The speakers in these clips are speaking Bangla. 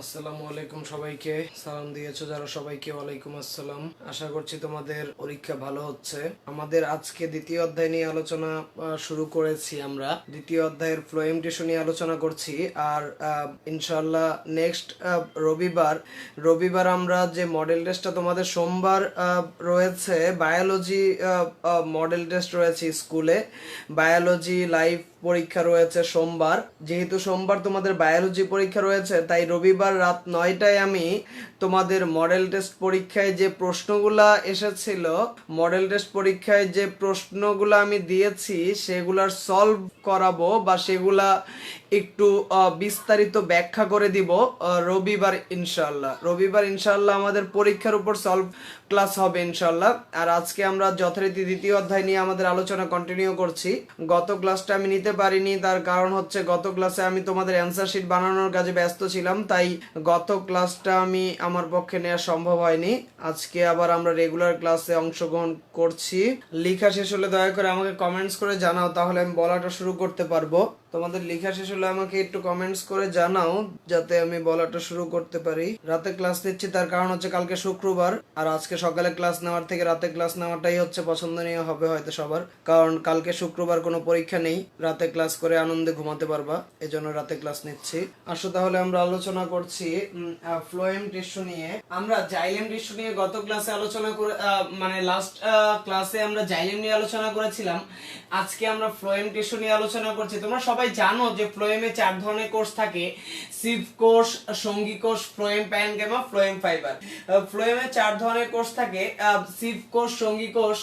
আসসালামু আলাইকুম সবাইকে। সালাম দিয়েছ যারা সবাইকে। ওয়ালাইকুম আসসালাম। আশা করছি তোমাদের পরীক্ষা ভালো হচ্ছে। আমাদের আজকে দ্বিতীয় অধ্যায় নিয়ে আলোচনা শুরু করেছি আমরা। দ্বিতীয় অধ্যায়ের ফ্লোয়েম টিস্যু নিয়ে আলোচনা করছি। আর ইনশাল্লাহ নেক্সট রবিবার রবিবার আমরা যে মডেল টেস্টটা তোমাদের সোমবার রয়েছে বায়োলজি মডেল টেস্ট রয়েছে স্কুলে। বায়োলজি লাইভ পরীক্ষা রয়েছে সোমবার। যেহেতু সোমবার তোমাদের বায়োলজি পরীক্ষা রয়েছে, তাই রবিবার রাত নয়টায় আমি তোমাদের মডেল টেস্ট পরীক্ষায় যে প্রশ্নগুলা এসেছিল মডেল টেস্ট পরীক্ষায় যে প্রশ্নগুলো আমি দিয়েছি, সেগুলার সলভ করাবো বা সেগুলা একটু বিস্তারিত ব্যাখ্যা করে দিব রবিবার ইনশাল্লাহ রবিবার ইনশাল্লাহ আমাদের পরীক্ষার উপর সলভ ক্লাস হবে ইনশাল্লাহ আর আজকে আমরা যথারীতি দ্বিতীয় অধ্যায় নিয়ে আমাদের আলোচনা কন্টিনিউ করছি। গত ক্লাসটা আমি নিতে পারিনি, তার কারণ হচ্ছে গত ক্লাসে আমি তোমাদের অ্যান্সার শিট বানানোর কাজে ব্যস্ত ছিলাম, তাই গত ক্লাসটা আমি আমার পক্ষে নেওয়া সম্ভব হয়নি। আজকে আবার আমরা রেগুলার ক্লাসে অংশগ্রহণ করছি। লেখা শেষ হলে দয়া করে আমাকে কমেন্টস করে জানাও, তাহলে আমি বলাটা শুরু করতে পারব। তোমাদের লেখা শেষ হলে আমাকে একটু কমেন্টস করে জানাও, যাতে আমি বলাটা শুরু করতে পারি। রাতে ক্লাস নিচ্ছি, তার কারণ হচ্ছে কালকে শুক্রবার, আর আজকে সকালে ক্লাস নেওয়ার থেকে রাতে ক্লাস নেওয়াটাই হচ্ছে পছন্দনীয় হবে হয়তো সবার, কারণ কালকে শুক্রবার কোনো পরীক্ষা নেই, রাতে ক্লাস করে আনন্দে ঘুমাতে পারবা, এজন্য রাতে ক্লাস নিচ্ছি। আসো তাহলে আমরা আলোচনা করছি ফ্লোয়েম টিস্যু নিয়ে। আমরা জাইলেম টিস্যু নিয়ে গত ক্লাসে আলোচনা করে মানে লাস্ট ক্লাসে আমরা জাইলেম নিয়ে আলোচনা করেছিলাম। আজকে আমরা ফ্লোয়েম টিস্যু নিয়ে আলোচনা করছি। তোমরা সবাই জানো যে ফ্লোয়েমে চার ধরনের কোর্স থাকে। সিভ কোর্স সঙ্গী কোর্স ফ্লোয়েম প্যানগেমা ফ্লোয়েম ফাইবার ফ্লোয়েমে চার ধরনের কোর্স থাকে। সিভ কোর্স সঙ্গী কোর্স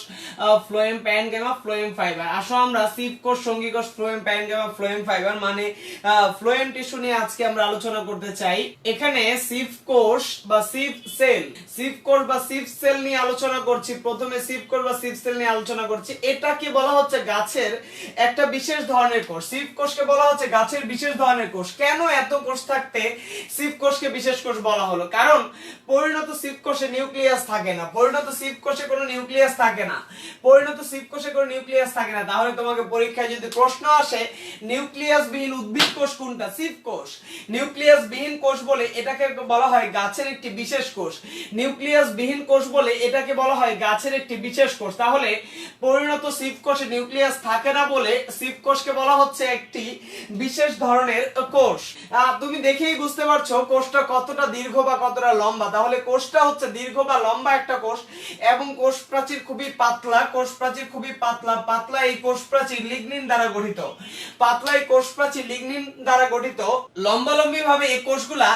ফ্লোয়েম প্যানগেমা ফ্লোয়েম ফাইবার আসো আমরা সিভ কোর্স সঙ্গী কোর্স ফ্লোয়েম প্যানগেমা ফ্লোয়েম ফাইবার মানে ফ্লোয়েম টিস্যু নিয়ে আজকে আমরা আলোচনা করতে চাই। এখানে সিভ কোর্স বা সিভ সেল সিভ কোর্স বা সিভ সেল নিয়ে আলোচনা করছি। প্রথমে সিভ কোর্স বা সিভ সেল নিয়ে আলোচনা করছি। এটাকে বলা হচ্ছে? গাছের একটা বিশেষ ধরনের কোষ সিভ কোষকে বলা হচ্ছে গাছের বিশেষ ধরনের কোষ। কেন এত কোষ থাকতে সিভ কোষকে বিশেষ কোষ বলা হলো? কারণ পরিণত সিভ কোষে নিউক্লিয়াস থাকে না। পরিণত সিভ কোষে কোনো নিউক্লিয়াস থাকে না। পরিণত সিভ কোষে কোনো নিউক্লিয়াস থাকে না। তাহলে তোমাকে পরীক্ষায় যদি প্রশ্ন আসে নিউক্লিয়াস বিহীন উদ্ভিদ কোষ কোনটা? সিভ কোষ। নিউক্লিয়াস বিহীন কোষ বলে এটাকে বলা হয় গাছের একটি বিশেষ কোষ। নিউক্লিয়াস বিহীন কোষ বলে এটাকে বলা হয় গাছের একটি বিশেষ কোষ। তাহলে পরিণত সিভ কোষে নিউক্লিয়াস থাকে না বলে সিভ কোষকে বলা হচ্ছে একটি বিশেষ ধরনের কোষ। তুমি দেখেই বুঝতে পারছ কোষটা কতটা দীর্ঘ বা কতটা লম্বা। তাহলে কোষটা হচ্ছে দীর্ঘ বা লম্বা একটা কোষ এবং কোষ প্রাচীর খুবই পাতলা কোষ প্রাচীর খুবই পাতলা। পাতলা এই কোষ প্রাচীর লিগনিন দ্বারা গঠিত। পাতলা এই কোষ প্রাচীর লিগনিন দ্বারা গঠিত। লম্বালম্বি ভাবে এই কোষগুলা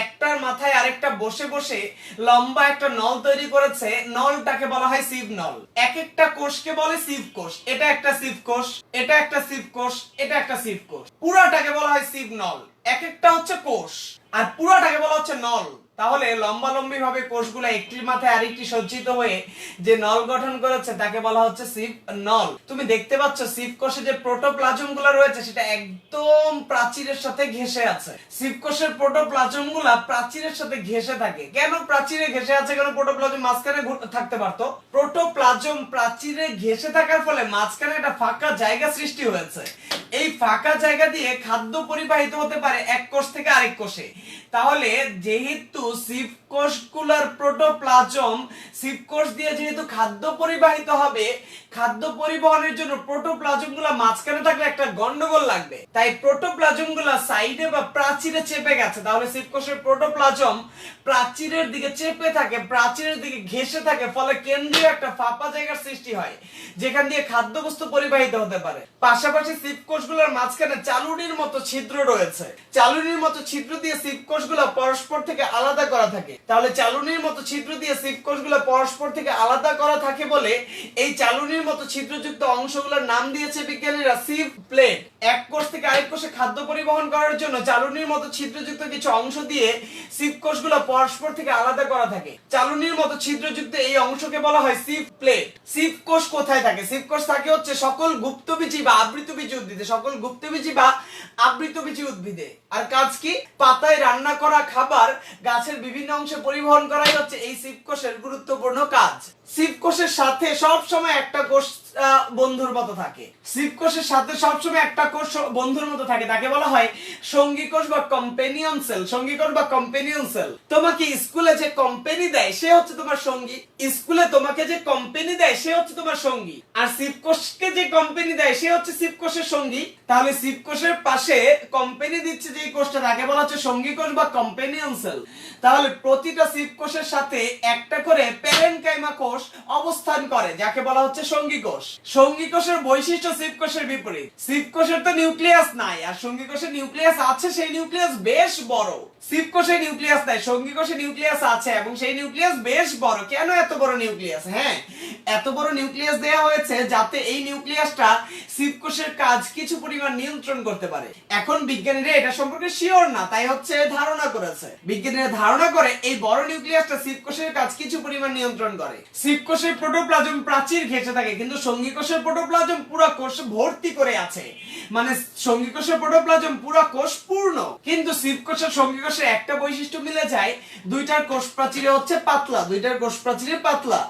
একটার মাথায় আরেকটা বসে বসে লম্বা একটা নল তৈরি করেছে। নলটাকে বলা হয় সিভ নল। এক একটা কোষকে বলে সিভ কোষ। এটা একটা সিভ কোষ, এটা একটা সিভ কোষ, এটা একটা সিভ কোষ পুরাটাকে বলা হয় সিভ নল এক একটা হচ্ছে কোষ, আর পুরাটাকে বলা হচ্ছে নল। তাহলে লম্বালম্বি ভাবে কোষগুলো একটির মাথায় আরেকটি সজ্জিত হয়ে যে নল গঠন করেছে, তাকে বলা হচ্ছে সিভ নল। তুমি দেখতে পাচ্ছ সিভ কোষে যে প্রোটোপ্লাজমগুলো রয়েছে, সেটা একদম প্রাচীরের সাথে ঘেঁষে আছে। সিভ কোষের প্রোটোপ্লাজমগুলা প্রাচীরের সাথে ঘেঁষে থাকে। কেন প্রাচীরে ঘেঁষে আছে? কেন প্রোটোপ্লাজম মাঝখানে থাকতে পারতো? প্রোটোপ্লাজম প্রাচীরে ঘেঁষে থাকার ফলে মাঝখানে একটা ফাঁকা জায়গা সৃষ্টি হয়েছে। এই ফাঁকা জায়গা দিয়ে খাদ্য পরিবাহিত হতে পারে এক কোষ থেকে আরেক কোষে। তাহলে যেহেতু সিভ কোষগুলোর প্রোটোপ্লাজম সিভ কোষ দিয়ে যেহেতু খাদ্য পরিবাহিত হবে, খাদ্য পরিবহনের জন্য প্রোটোপ্লাজমগুলা মাঝখানে থাকলে একটা গন্ডগোল লাগবে। তাই প্রোটোপ্লাজমগুলা সাইডে বা প্রাচীরে চেপে গেছে। তাহলে সিভ কোষের প্রোটোপ্লাজম প্রাচীরের দিকে চেপে থাকে, প্রাচীরের দিকে ঘেঁষে থাকে, ফলে কেন্দ্রীয় একটা ফাঁপা জায়গার সৃষ্টি হয়, যেখান দিয়ে খাদ্যবস্তু পরিবাহিত হতে পারে। পাশাপাশি সিভ কোষগুলোর মাঝখানে চালুনির মতো ছিদ্র রয়েছে। চালুনির মতো ছিদ্র দিয়ে সিভ কোষগুলো পরস্পর থেকে আলাদা করা থাকে। তাহলে চালুনির মতো ছিদ্র দিয়ে সিভ কোষগুলো পরস্পর থেকে আলাদা করা থাকে বলে এই চালুনির মতো ছিদ্রযুক্ত অংশগুলোর নাম দিয়েছে বিজ্ঞানীরা সিভ প্লেট। এক কোষ থেকে আরেক কোষে খাদ্য পরিবহন করার জন্য চালুনির মতো ছিদ্রযুক্ত কিছু অংশ দিয়ে সিভ কোষগুলো পরস্পর থেকে আলাদা করা থাকে। চালুনির মতো ছিদ্রযুক্ত এই অংশকে বলা হয় সিভ প্লেট। সিভ কোষ কোথায় থাকে? সিভ কোষ থাকে হচ্ছে সকল গুপ্তবীজী বা আবৃতবীজী উদ্ভিদে। সকল গুপ্তবীজী বা আবৃতবীজী উদ্ভিদে। আর কাজ কি? পাতায় রান্না করা খাবার গাছের বিভিন্ন অংশে পরিবহন করাই হচ্ছে এই সিপকোষের গুরুত্বপূর্ণ কাজ। সিভ কোষের সাথে সব সময় একটা কোষ বন্ধুর মতো থাকে। শিব কোষের সাথে সবসময় একটা কোষ বন্ধুর মতো থাকে। তাকে বলা হয় সঙ্গী কোষ বা কম্পেনিয়ন সেল সঙ্গী কোষ বা কম্পেনিয়ন সেল তোমাকে স্কুলে যে কোম্পানি দেয়, সে হচ্ছে তোমার সঙ্গী। স্কুলে তোমাকে যে কোম্পানি দেয়, সে হচ্ছে তোমার সঙ্গী। আর শিব কোষকে যে কোম্পানি দেয়, সে হচ্ছে শিব কোষের সঙ্গী। তাহলে শিব কোষের পাশে কোম্পানি দিচ্ছে যে কোষটা, তাকে বলা হচ্ছে সঙ্গী কোষ বা কম্পেনিয়ন সেল তাহলে প্রতিটা শিব কোষের সাথে একটা করে প্যারেনকাইমা কোষ অবস্থান করে, যাকে বলা হচ্ছে সঙ্গী কোষ। সঙ্গী কোষের বৈশিষ্ট্য শিব কোষের বিপরীত। শিব কোষের তো নিউক্লিয়াস নাই, আর সঙ্গী কোষের নিউক্লিয়াস আছে, সেই নিউক্লিয়াস বেশ বড়। শিব কোষে নিউক্লিয়াস নাই, সঙ্গী কোষে নিউক্লিয়াস আছে, এবং সেই নিউক্লিয়াস বেশ বড়। কেন এত বড় নিউক্লিয়াস? হ্যাঁ এত বড় নিউক্লিয়াস দেওয়া হয়েছে যাতে এই নিউক্লিয়াসটা শিব কোষের কাজ কিছু পরিমাণ নিয়ন্ত্রণ করতে পারে। এখন বিজ্ঞানীরা এটা সম্পর্কে শিওর না, তাই হচ্ছে ধারণা করেছে। বিজ্ঞানীরা ধারণা করে এই বড় নিউক্লিয়াসটা শিব কোষের কাজ কিছু পরিমাণ নিয়ন্ত্রণ করে। শিব কোষের প্রোটোপ্লাজম প্রাচীর ঘেঁষে থাকে, কিন্তু সঙ্গী কোষের প্রোটোপ্লাজম পুরো কোষ ভর্তি করে আছে। মানে সঙ্গী কোষের প্রোটোপ্লাজম পুরো কোষ পূর্ণ। কিন্তু শিব কোষের সঙ্গী কোষের একটা বৈশিষ্ট্য মিলে যায়, দুইটার কোষ প্রাচীরে হচ্ছে পাতলা, দুইটার কোষ প্রাচীরে পাতলা।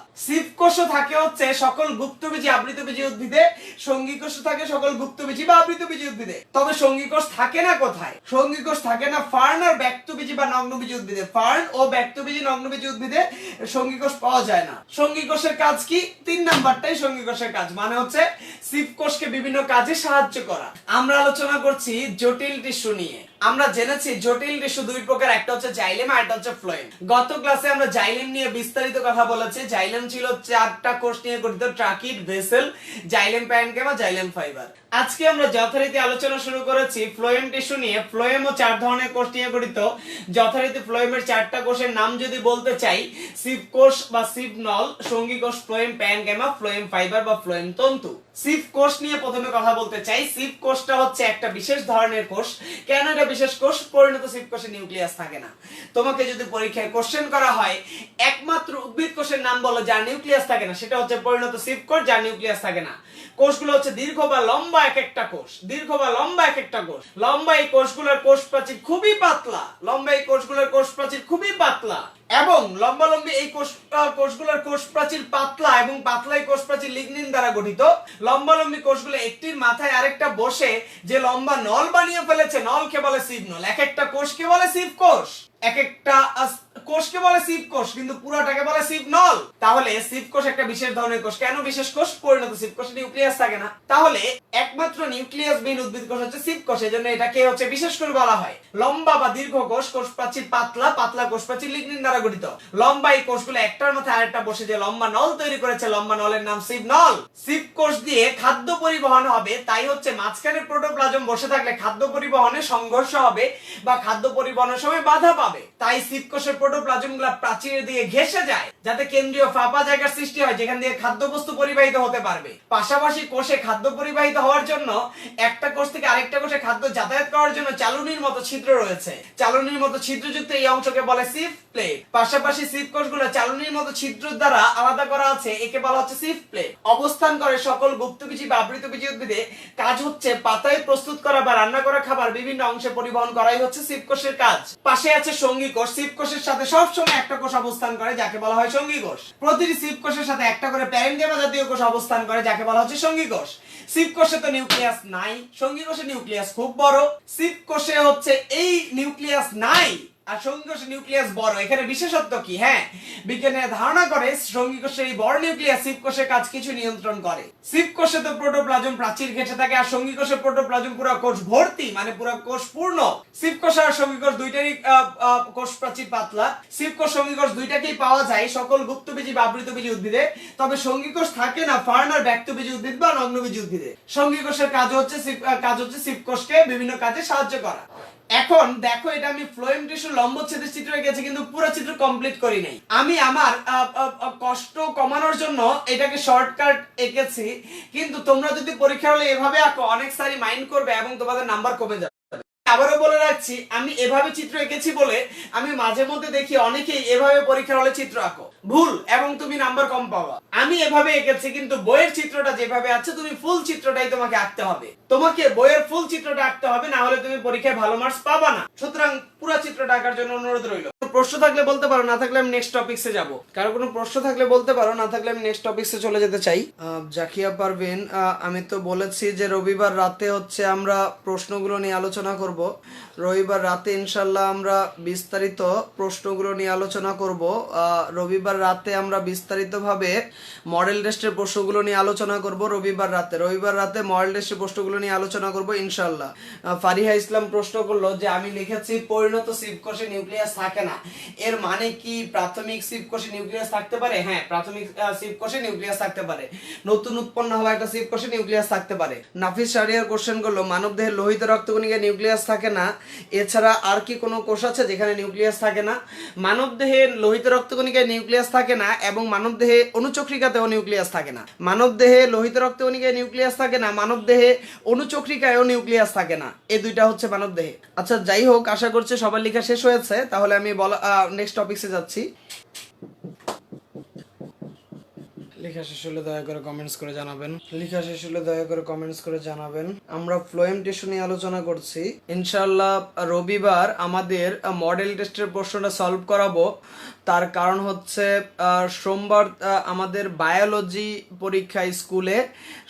কোষও থাকে হচ্ছে সকল গুপ্তবীজী আবৃতবীজী উদ্ভিদে, সঙ্গী কোষ থাকে সকল গুপ্তবীজী বা আবৃতবীজী উদ্ভিদে। তবে সঙ্গী কোষ থাকে না কোথায়? সঙ্গী কোষ থাকে না ফার্ন আর ব্যক্তবীজী বা নগ্নবীজী উদ্ভিদে। ফার্ন ও ব্যক্তবীজী নগ্নবীজী উদ্ভিদে সঙ্গী কোষ পাওয়া যায় না। সঙ্গী কোষের কাজ কি? তিন নাম্বারটাই সঙ্গী কোষের কাজ মানে হচ্ছে সিফ কোষকে বিভিন্ন কাজে সাহায্য করা। আমরা আলোচনা করছি জটিল টিস্যু নিয়ে। আমরা জেনেছি, জটিল টিস্যু দুই প্রকার, একটা হচ্ছে জাইলেম আর একটা হচ্ছে ফ্লোয়েম গত ক্লাসে আমরা জাইলেম নিয়ে বিস্তারিত কথা বলেছি। জাইলেম ছিল চারটা কোষ নিয়ে গঠিত tracheid vessel, xylem parenchyma, xylem fibre. আজকে আমরা যথারীতি আলোচনা শুরু করেছি ফ্লোয়েম টিস্যু নিয়ে। ফ্লোয়েমও চার ধরনের কোষ নিয়ে গঠিত। যথারীতি ফ্লোয়েমের চারটা কোষের নাম যদি বলতে চাই, সিপ কোষ বা সিপ নল, সঙ্গী কোষ ফ্লোয়েম প্যানকেমা, ফ্লোয়েম ফাইবার বা ফ্লোয়েম তন্তু। সিপ কোষ নিয়ে প্রথমে কথা বলতে চাই। সিপ কোষটা হচ্ছে একটা বিশেষ ধরনের কোষ। কেন এটা বিশেষ কোষ পরিণত সিপ কোষে নিউক্লিয়াস থাকে না। তোমাকে যদি পরীক্ষায় কোশ্চেন করা হয়, একমাত্র উদ্ভিদ কোষের নাম বলো যার নিউক্লিয়াস থাকে না, সেটা হচ্ছে পরিণত সিপ কোষ, যার নিউক্লিয়াস থাকে না। কোষগুলো হচ্ছে দীর্ঘ বা লম্বা এক একটা কোষ। দীর্ঘ বা লম্বা এক একটা কোষ। লম্বা এই কোষগুলোর কোষ প্রাচীর খুবই পাতলা। লম্বা এই কোষগুলোর কোষ প্রাচীর খুবই পাতলা। এবং লম্বা লম্বি এই কোষ কোষগুলোর কোষ প্রাচীর পাতলা এবং পাতলা এই কোষ প্রাচীর লিগনিন দ্বারা গঠিত। লম্বা লম্বি কোষগুলো একটির মাথায় আরেকটা বসে যে লম্বা নল বানিয়ে ফেলেছে। নলকে বলে সিভ নল এক একটা কোষকে বলে সিভ কোষ এক একটা কোষকে বলে সিভ কোষ, কিন্তু পুরোটাকে বলে সিভ নল। তাহলে সিভ কোষ একটা বিশেষ ধরনের কোষ। কেন বিশেষ কোষ? পরিণত সিভ কোষ নিউক্লিয়াস থাকে না। তাহলে একমাত্র নিউক্লিয়াস বিহীন উদ্ভিদ কোষ হচ্ছে সিভ কোষ, এই জন্য এটাকে হচ্ছে বিশেষ করে বলা হয়। লম্বা বা দীর্ঘ কোষ কোষ প্রাচীর পাতলা পাতলা কোষ প্রাচীর লিগনিন দ্বারা গঠিত। লম্বা এই কোষগুলো একটার মাথায় আরেকটা বসে যে লম্বা নল তৈরি করেছে, লম্বা নলের নাম সিভ নল। সিভ কোষ দিয়ে খাদ্য পরিবহন হবে, তাই হচ্ছে মাঝখানে প্রোটোপ্লাজম বসে থাকলে খাদ্য পরিবহনে সংঘর্ষ হবে বা খাদ্য পরিবহনের সময় বাধা পাবে। তাই সিভ কোষের প্রোটোপ্লাজমগুলা প্রাচীরের দিয়ে ঘেসে যায়, যাতে কেন্দ্রীয় ফাঁপা জায়গার সৃষ্টি হয়, যেখান দিয়ে খাদ্যবস্তু পরিবাহিত হতে পারবে। পাশাপাশি কোষে খাদ্য পরিবাহিত হওয়ার জন্য একটা কোষ থেকে আরেকটা কোষে খাদ্য যাতায়াত করার জন্য চালুনির মতো ছিদ্র রয়েছে। চালুনির মতো ছিদ্রযুক্ত এই অংশকে বলে সিফ প্লেট। পাশাপাশি সিফ কোষগুলো চালুনির মতো ছিদ্র দ্বারা আলাদা করা আছে, একে বলা হচ্ছে সিফ প্লেট। অবস্থান করে সকল গুপ্তবীজী বা আবৃতবীজী উদ্ভিদে কাজ হচ্ছে পাতায় প্রস্তুত করা বা রান্না করা খাবার বিভিন্ন অংশে পরিবহন করাই হচ্ছে সিপ কোষের কাজ। পাশে আছে সঙ্গী কোষ। সিপ কোষের সাথে সবসময় একটা কোষ অবস্থান করে, যাকে বলা হয় সঙ্গী কোষ। প্রতিটি সিপ কোষের সাথে একটা করে প্যারেন্টেমা জাতীয় কোষ অবস্থান করে, যাকে বলা হচ্ছে সঙ্গী কোষ। সিপ কোষে তো নিউক্লিয়াস নাই, সঙ্গী কোষে নিউক্লিয়াস খুব বড়। সিপ কোষে হচ্ছে এই নিউক্লিয়াস নাই আর নিউক্লিয়াস বড়। এখানে বিশেষত্ব কি? হ্যাঁ বিজ্ঞানীরা ধারণা করে সঙ্গী কোষের এই বড় নিউক্লিয়াস কাজ কিছু নিয়ন্ত্রণ করে। সিপ কোষে তো প্রোটোপ্লাজম প্রাচীর থাকে আর সঙ্গীকোষে প্রোটোপ্লাজম পুরো কোষ ভর্তি মানে পুরো কোষ পূর্ণ। সিপ কোষ আর সঙ্গীকোষ দুইটারই কোষ প্রাচীর পাতলা। সিপ কোষ দুইটাকেই পাওয়া যায় সকল গুপ্তবীজী বা আবৃতবীজী উদ্ভিদে। তবে সঙ্গী কোষ থাকে না ফার্নার ব্যক্তবীজী উদ্ভিদ বা নগ্নবীজী উদ্ভিদে। সঙ্গী কোষের কাজ হচ্ছে কাজ হচ্ছে সিপ কোষকে বিভিন্ন কাজে সাহায্য করা। এখন দেখো এটা আমি ফ্লোয়েম টিস্যু লম্বচ্ছেদের চিত্র এঁকেছি, কিন্তু পুরো চিত্র কমপ্লিট করি নাই। আমি আমার কষ্ট কমানোর জন্য এটাকে শর্টকাট এঁকেছি, কিন্তু তোমরা যদি পরীক্ষা হলে এভাবে আঁকো, অনেক সারি মাইন্ড করবে এবং তোমাদের নাম্বার কমে যাবে। আবারও বলে রাখছি, আমি এভাবে চিত্র এঁকেছি বলে আমি মাঝে মধ্যে দেখি অনেকেই এভাবে পরীক্ষার হলে চিত্র আঁকো। ভুল, এবং তুমি নাম্বার কম পাওয়া। আমি এভাবে এঁকেছি, কিন্তু বইয়ের চিত্রটা যেভাবে আছে, তুমি ফুল চিত্রটাই তোমাকে আঁকতে হবে। তোমাকে বইয়ের ফুল চিত্রটা আঁকতে হবে, না হলে তুমি পরীক্ষায় ভালো মার্কস পাবা না। সুতরাং পুরো চিত্রটা আঁকার জন্য অনুরোধ রইল। প্রশ্ন থাকলে বলতে পারো, না থাকলে আমি নেক্সট টপিক্সে যাব। কারও কোনো প্রশ্ন থাকলে বলতে পারো, না থাকলে আমি নেক্সট টপিক্সে চলে যেতে চাই। জাকিয়া পারভিন আমি তো বলেছি যে রবিবার রাতে হচ্ছে আমরা প্রশ্নগুলো নিয়ে আলোচনা করব। রবিবার রাতে ইনশাল্লাহ আমরা বিস্তারিত প্রশ্নগুলো নিয়ে আলোচনা করব। রবিবার রাতে আমরা বিস্তারিতভাবে মডেল টেস্টের প্রশ্নগুলো নিয়ে আলোচনা করব, রবিবার রাতে। রবিবার রাতে মডেল টেস্টের প্রশ্নগুলো নিয়ে আলোচনা করব ইনশাল্লাহ ফারিহা ইসলাম প্রশ্ন করল যে, আমি লিখেছি পরিণত সিপকোষে নিউক্লিয়াস থাকে না। এর মানে কি? প্রাথমিক সিপকোষে নিউক্লিয়াস থাকতে পারে? হ্যাঁ প্রাথমিক সিপকোষে নিউক্লিয়াস থাকতে পারে। নতুন উৎপন্ন হওয়া একটা সিপকোষে নিউক্লিয়াস থাকতে পারে। নাফিস শারিয়ার কোশ্চেন করল মানবদেহের লোহিত রক্তকণিকায় নিউক্লিয়াস থাকে না। এছাড়া আর কি কোনো কোষ আছে যেখানে নিউক্লিয়াস থাকে না? মানবদেহের লোহিত রক্তকণিকায় নিউক্লিয়াস থাকে না এবং মানবদেহে অনুচক্রিকাতেও নিউক্লিয়াস থাকে না। মানবদেহে লোহিত রক্তকণিকায় নিউক্লিয়াস থাকে না মানবদেহে অনুচক্রিকায়ও নিউক্লিয়াস থাকে না। এই দুইটা হচ্ছে মানবদেহে আচ্ছা যাই হোক, আশা করছি সবার লেখা শেষ হয়েছে। তাহলে আমি বলা নেক্সট টপিক্সে যাচ্ছি। লেখা শেষ হলে দয়া করে কমেন্টস করে জানাবেন। শেষ হলে দয়া করে করে জানাবেন। আমরা ফ্লোয়েম টেস্ট নিয়ে আলোচনা করছি। ইনশাআল্লাহ, রবিবার আমাদের মডেল টেস্টের প্রশ্নটা সলভ করাবো। তার কারণ হচ্ছে সোমবার আমাদের বায়োলজি পরীক্ষা স্কুলে।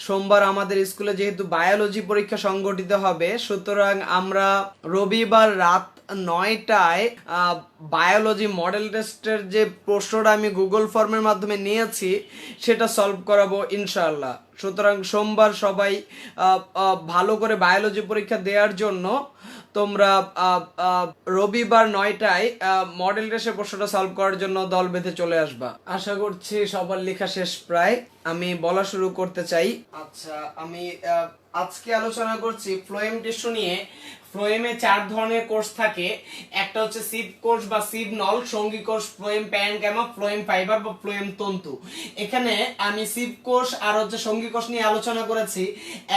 সোমবার আমাদের স্কুলে যেহেতু বায়োলজি পরীক্ষা সংগঠিত হবে, সুতরাং আমরা রবিবার রাত নয়টায় বায়োলজি মডেল টেস্টের যে প্রশ্নটা আমি গুগল ফর্মের মাধ্যমে নিয়েছি, সেটা সলভ করাবো ইনশাল্লাহ সুতরাং সোমবার সবাই ভালো করে বায়োলজি পরীক্ষা দেওয়ার জন্য তোমরা রবিবার নয়টায় মডেল টেস্টের প্রশ্নটা সলভ করার জন্য দল বেঁধে চলে আসবা। আশা করছি সবার লেখা শেষ প্রায়। আমি বলা শুরু করতে চাই। আচ্ছা আমি আজকে আলোচনা করছি ফ্লোয়েম টিস্যু নিয়ে। ফ্লোয়েমে চার ধরনের কোর্স থাকে। একটা হচ্ছে সিভ কোর্স বা সিভ নল, সঙ্গী কোর্স phloem parenchyma phloem fibre বা ফ্লোয়েম তন্তু। এখানে আমি সিভ কোর্স আর হচ্ছে সঙ্গী কোর্স নিয়ে আলোচনা করেছি।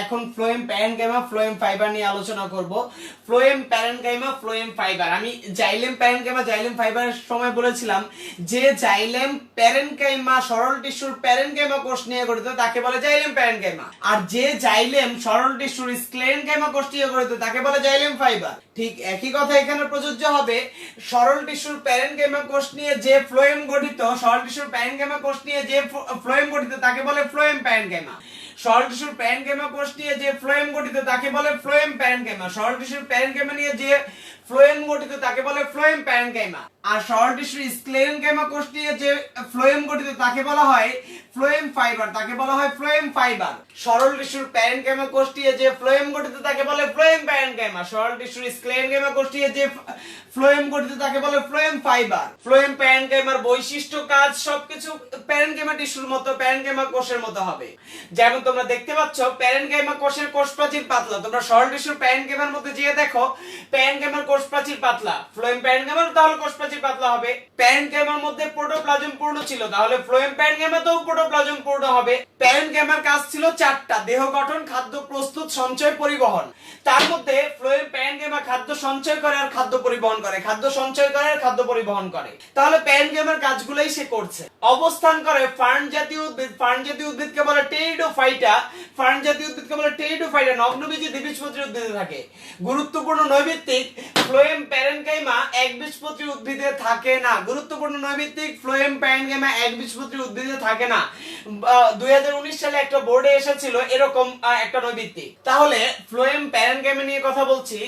এখন phloem parenchyma phloem fibre নিয়ে আলোচনা করব। Phloem parenchyma phloem fibre. আমি জাইলেম প্যারেন ক্যামা জাইলেম ফাইবারের সময় বলেছিলাম, যে জাইলেম প্যারেন ক্যামা সরল টিস্যুর প্যারেন ক্যামা কোর্স নিয়ে গঠিত, তাকে বলে জাইলেম প্যারেন ক্যামা আর যে জাইলেম সরল টিস্যুর স্ক্লেন ক্যামা কোর্স নিয়ে গঠিত, তাকে বলে জাইলেম ফাইবার। ঠিক একই কথা এখানে প্রযোজ্য হবে। সরল টিস্যুর প্যারেনকেমা কোষ নিয়ে যে ফ্লোয়েম গঠিত, সরল টিস্যুর প্যারেনকেমা কোষ নিয়ে যে ফ্লোয়েম গঠিত, তাকে বলে ফ্লোয়েম প্যারেনকেমা সরল টিস্যুর প্যারেনকেমা কোষ নিয়ে যে ফ্লোয়েম গঠিত, তাকে বলে ফ্লোয়েম প্যারেনকেমা সরল টিস্যুর প্যারেনকেমা নিয়ে যে ফ্লোয়েম গঠিত, তাকে বলে ফ্লোয়েম প্যারেনকেমা আর সরল টিস্যুর স্ক্লেরেনকেমা কোষ নিয়ে যে ফ্লোয়েম গঠিত, তাকে বলা হয় ফ্লোয়েম ফাইবার, তাকে বলা হয় ফ্লোয়েম ফাইবার। সরল টিস্যুর প্যারেনকেমা কোষ নিয়ে যে ফ্লোয়েম গঠিত, তাকে বলে ফ্লোয়েম প্যারেনকেমা সরল টিস্যুর স্ক্লেরেনকেমা কোষ নিয়ে যে ফ্লোয়েম গঠিত, তাকে বলে ফ্লোয়েম ফাইবার। ফ্লোয়েম প্যারেনকেমার বৈশিষ্ট্য, কাজ, সবকিছু প্যারেনকেমা টিস্যুর মতো প্যারেনকেমা কোষের মতো হবে। যেমন তোমরা দেখতে পাচ্ছ প্যারেনকেমা কোষের কোষ প্রাচীর পাতলা। তোমরা সরল টিস্যুর প্যারেনকেমার মধ্যে যেয়ে দেখো প্যারেনকেমার কোষ প্রাচীর পাতলা। ফ্লোয়েম প্যারেনকেমার তাহলে কোষ প্রাচীর পাতলা হবে। প্যারেনকেমার মধ্যে প্রোটোপ্লাজম পূর্ণ ছিল, তাহলে ফ্লোয়েম প্যারেনকেমাতেও প্রোটোপ্লাজম পূর্ণ হবে। প্যারেনকেমার কাজ ছিল চারটা, দেহ গঠন, খাদ্য প্রস্তুত, সঞ্চয়, পরিবহন। তার মধ্যে ফ্লোয়েম প্যারেনকেমা খাদ্য সঞ্চয় করে আর খাদ্য পরিবহন করে। খাদ্য সঞ্চয় করে আর খাদ্য পরিবহন করে। তাহলে প্যারেনকেমার কাজগুলোই সে করছে। অবস্থান করে ফার্ন জাতীয় উদ্ভিদ, ফার্ন জাতীয় উদ্ভিদকে বলে টেরিডোফাইটা ফার্ন জাতীয় উদ্ভিদকে বলে টেরিডোফাইটা নগ্নবীজি দ্বিবীজপত্রী উদ্ভিদে থাকে। গুরুত্বপূর্ণ নৈভিত্তিক ফ্লোয়েম প্যারেনকাইমা একবীজপত্রী উদ্ভিদে থাকে না। গুরুত্বপূর্ণ নৈভিত্তিক ফ্লোয়েম প্যারেনকাইমা একবীজপত্রী উদ্ভিদে থাকে না। দুই সালে একটা বোর্ডে এসেছিল এরকম একটা নৈভিত্তিক তাহলে ফ্লোয়েম প্যারেনকাইমা নিয়ে কথা বলছি।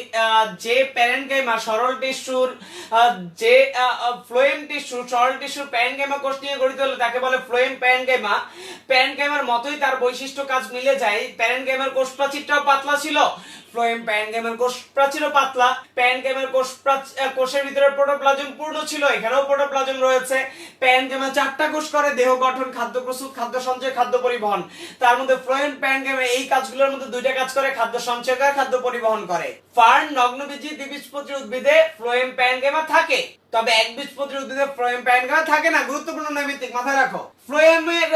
যে প্যারেনকাইমা সরল টিস্যুর যে ফ্লোয়েম টিস্যু, সরল টিস্যুর প্যারেনকাইমা কোষ নিয়ে গঠিত হলে তাকে বলে ফ্লোয়েম প্যারেনকাইমা। প্যারেনকাইমার মতোই তার বৈশিষ্ট্য কাজ মিলে যায়। প্যারেনকাইমার কোষ প্রাচীরটাও পাতলা ছিল। ফ্লোয়েম প্যারেনকাইমার কোষ প্রাচীরও পাতলা। প্যারেনকাইমার কোষ কোষের ভিতরে প্রোটোপ্লাজম পূর্ণ ছিল, এখানেও প্রোটোপ্লাজম রয়েছে। প্যারেনকাইমা চারটা কোষ করে, দেহ গঠন, খাদ্য প্রস্তুত, খাদ্য সঞ্চয়, খাদ্য পরিবহন। তার মধ্যে ফ্লোয়েম প্যারেনকাইমা এই কাজগুলোর মধ্যে দুইটা কাজ করে, খাদ্য সঞ্চয় করে, খাদ্য পরিবহন করে। ফার্ন নগ্নবীজি দ্বিবীজপত্রী উদ্ভিদে ফ্লোয়েম প্যারেনকাইমা থাকে। তবে একবীজপত্রী উদ্ভিদে ফ্লোয়েম প্যারেনকাইমা থাকে না, গুরুত্বপূর্ণ নৈমিত্তিক মাথায় রাখো। ফ্লোয়েমের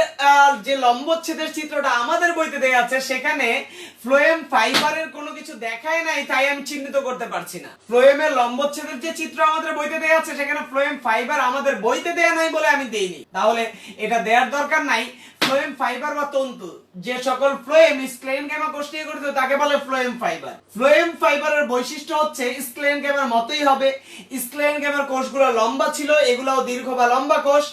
যে লম্বচ্ছেদের চিত্রটা আমাদের বইতে দেয়া আছে, সেখানে ফ্লোয়েম ফাইবারের দেখায় নাই, তাই আমি চিহ্নিত করতে পারছি না। ফ্লোয়েমের লম্বচ্ছেদের যে চিত্র আমাদের বইতে দেয়া আছে, সেখানে ফ্লোয়েম ফাইবার আমাদের বইতে দেয়া নাই বলে আমি দেইনি। তাহলে এটা দেওয়ার দরকার নাই। ফ্লোয়েম ফাইবার বা তন্তু, যে সকল ফ্লোয়েম স্ক্লেন গেমা নিয়ে গঠিত, তাকে বলে ফ্লোয়েম ফাইবার। ফ্লোয়েম ফাইবারের বৈশিষ্ট্য হচ্ছে, স্ক্লেন গেমার মতোই হবে। স্ক্লেন গেমার কোষগুলো লম্বা ছিল, এগুলাও দীর্ঘ বা লম্বা কোষ।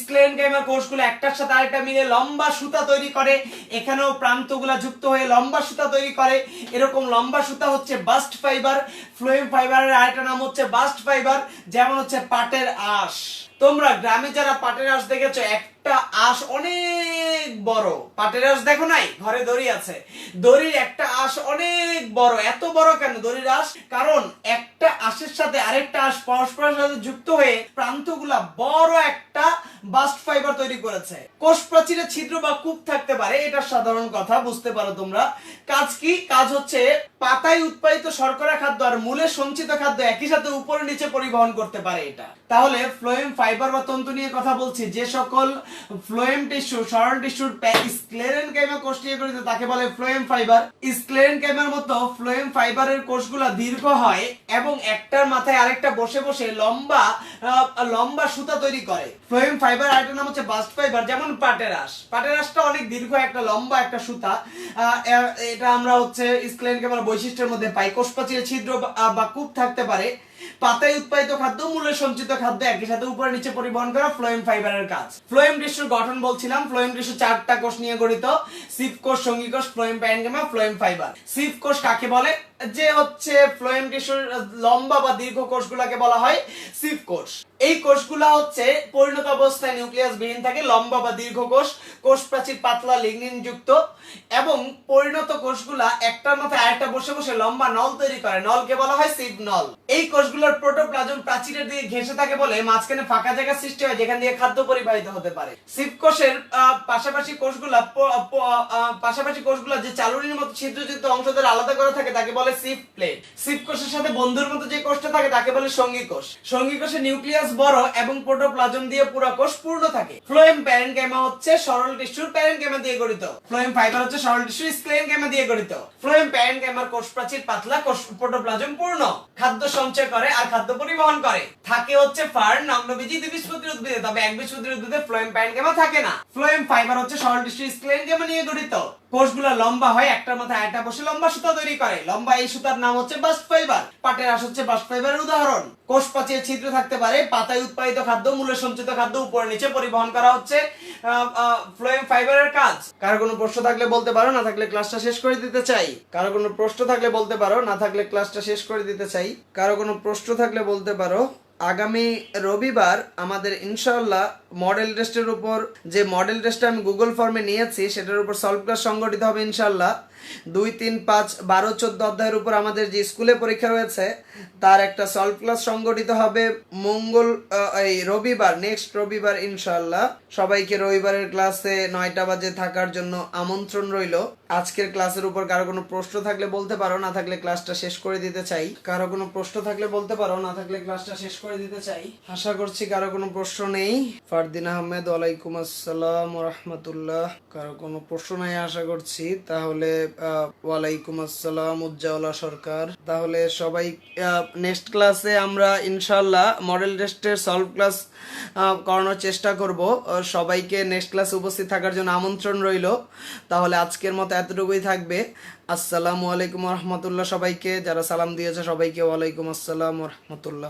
স্ক্লেন গেমার কোষগুলো একটার সাথে আরেকটা মিলে লম্বা সুতা তৈরি করে। এখানেও প্রান্তগুলা যুক্ত হয়ে লম্বা সুতা তৈরি করে। এরকম লম্বা সুতা হচ্ছে বাস্ট ফাইবার। ফ্লোয়েম ফাইবারের আরেকটা নাম হচ্ছে বাস্ট ফাইবার, যেমন হচ্ছে পাটের আঁশ। তোমরা গ্রামে যারা পাটের আঁশ দেখেছ একটা আঁশ অনেক বড়। পাটের আঁশ দেখো নাই? ঘরে দড়ি আছে। দড়ির একটা আঁশ অনেক বড়। এত বড় কেন দড়ির আঁশ? কারণ একটা আঁশের সাথে আরেকটা আঁশ পরস্পরের সাথে যুক্ত হয়ে প্রান্তগুলা বড় একটা বাস্ট ফাইবার তৈরি করেছে। কোষ প্রাচীরে ছিদ্র বা কূপ থাকতে পারে, এটা সাধারণ কথা, বুঝতে পারো তোমরা। কাজ কি? কাজ হচ্ছে পাতায় উৎপাদিত শর্করা খাদ্য আর মূলে সঞ্চিত খাদ্য একই সাথে উপরে নিচে পরিবহন করতে পারে এটা। তাহলে ফ্লোয়েম ফাইবার বা তন্তু নিয়ে কথা বলছি, যে সকল ফ্লোয়েম টিস্যু সরল টিস্যুর স্ক্লেরেন কেমা কোষ নিয়ে গঠিত, তাকে বলে ফ্লোয়েম ফাইবার স্ক্লেরেন কেমার মতো ফ্লোয়েম ফাইবারের কোষগুলো দীর্ঘ হয় এবং একটার মাথায় আরেকটা বসে বসে লম্বা লম্বা সুতা তৈরি করে। ফ্লোয়েম ফাইবার আরেকটা নাম হচ্ছে বাস্ট ফাইবার যেমন পাটের আঁশ পাটের আঁশটা অনেক দীর্ঘ, একটা লম্বা, একটা সুতা। এটা আমরা হচ্ছে স্ক্লেন কেমার বৈশিষ্ট্যের মধ্যে পাই। কোষ প্রাচীরে ছিদ্র বা কূপ থাকতে পারে। পাতায় উৎপাদিত খাদ্য মূলে সঞ্চিত খাদ্য একই সাথে উপরে নিচে পরিবহন করা ফ্লোয়েম ফাইবারের কাজ। ফ্লোয়েম টিস্যুর গঠন বলছিলাম ফ্লোয়েম টিস্যু চারটা কোষ নিয়ে গঠিত। সিপ কোষ, সঙ্গী কোষ phloem parenchyma phloem fibre. Sieve কোষ কাকে বলে? যে হচ্ছে ফ্লোয়েম টিস্যুর লম্বা বা দীর্ঘ কোষগুলোকে বলা হয় সিপ কোষ। এই কোষগুলা হচ্ছে পরিণত অবস্থায় নিউক্লিয়াস বিহীন থাকে, লম্বা বা দীর্ঘ কোষ কোষ প্রাচীর পাতলা লিগনিন যুক্ত এবং পরিণত কোষগুলা একটার মাথায় আরেকটা বসে বসে লম্বা নল তৈরি করে। নলকে বলা হয় সিপ নল। এই কোষগুলোর প্রোটোপ্লাজম প্রাচীরের দিকে ঘেঁষে থাকে বলে মাঝখানে ফাঁকা জায়গা সৃষ্টি হয়, যেখান দিয়ে খাদ্য পরিবাহিত হতে পারে। সিপ কোষের পাশাপাশি কোষগুলা পাশাপাশি কোষগুলা যে চালুনির মতো ছিদ্রযুক্ত অংশ দ্বারা আলাদা করা থাকে, তাকে বলে সিপ প্লেট। সিপ কোষের সাথে বন্ধুর মতো যে কোষটা থাকে, তাকে বলে সঙ্গী কোষ। সঙ্গী কোষের নিউক্লিয়াস বড় এবং প্রোটোপ্লাজম দিয়ে পুরো কোষ পূর্ণ থাকে। ফ্লোয়েম প্যারেনকাইমা হচ্ছে সরল টিস্যুর প্যারেনকাইমা দিয়ে গঠিত। ফ্লোয়েম ফাইবার হচ্ছে সরল টিস্যু স্ক্লেনকাইমা দিয়ে গঠিত। ফ্লোয়েম প্যারেনকাইমার কোষ প্রাচীর পাতলা কোষ প্রোটোপ্লাজম পূর্ণ। খাদ্য সঞ্চয় করে আর খাদ্য পরিবহন করে। থাকে হচ্ছে ফার্ন নগ্নবীজি দ্বিবীজপত্রী উদ্ভিদে তবে একবীজপত্রী উদ্ভিদে ফ্লোয়েম প্যারেনকাইমা থাকে না। ফ্লোয়েম ফাইবার হচ্ছে সরল টিস্যু স্ক্লেনকাইমা নিয়ে গঠিত। কোষগুলো লম্বা হয়, একটার মাথায় আরেকটা বসে লম্বা সুতা তৈরি করে। লম্বা এই সুতার নাম হচ্ছে বাস্ট ফাইবার। পাটের আঁশ হচ্ছে বাস্ট ফাইবারের উদাহরণ। কোষ পাচিয়ে ছিদ্র থাকতে পারে, পাতায় উৎপাদিত খাদ্য, মূলে সঞ্চিত খাদ্য, উপরে নিচে পরিবহন করা হচ্ছে ফ্লোয়েম ফাইবারের কাজ। কারও কোনো প্রশ্ন থাকলে বলতে পারো, না থাকলে ক্লাসটা শেষ করে দিতে চাই। কারও কোনো প্রশ্ন থাকলে বলতে পারো, না থাকলে ক্লাসটা শেষ করে দিতে চাই। কারও কোনো প্রশ্ন থাকলে বলতে পারো, আগামী রবিবার আমাদের ইনশাআল্লাহ মডেল টেস্টের উপর, যে মডেল টেস্টটা আমি গুগল ফর্মে নিয়েছি, সেটার উপর সলভ ক্লাস সংগঠিত হবে ইনশাল্লাহ দুই, তিন, পাঁচ, বারো, চোদ্দ অধ্যায়ের উপর আমাদের যে স্কুলে পরীক্ষা রয়েছে, তার একটা সলভ ক্লাস সংগঠিত হবে মঙ্গল এই রবিবার নেক্সট রবিবার ইনশাল্লাহ সবাইকে রবিবারের ক্লাসে নয়টা বাজে থাকার জন্য আমন্ত্রণ রইল। আজকের ক্লাসের উপর কারও কোনো প্রশ্ন থাকলে বলতে পারো, না থাকলে ক্লাসটা শেষ করে দিতে চাই। কারও কোনো প্রশ্ন থাকলে বলতে পারো, না থাকলে ক্লাসটা শেষ করে দিতে চাই। আশা করছি কারও কোনো প্রশ্ন নেই। ফারদিন আহমেদ ওয়ালাইকুম আসসালাম রহমতুল্লাহ। কারও কোনো প্রশ্ন নাই আশা করছি। তাহলে ওয়ালাইকুম আসসালাম উজ্জাওয়ালা সরকার। তাহলে সবাই নেক্সট ক্লাসে আমরা ইনশাল্লাহ মডেল টেস্টের সলভ ক্লাস করানোর চেষ্টা করব। সবাইকে নেক্সট ক্লাসে উপস্থিত থাকার জন্য আমন্ত্রণ রইল। তাহলে আজকের মতো এতটুকুই থাকবে। আসসালামু আলাইকুম রহমতুল্লাহ সবাইকে। যারা সালাম দিয়েছে সবাইকে ওয়ালাইকুম আসসালাম রহমতুল্লাহ।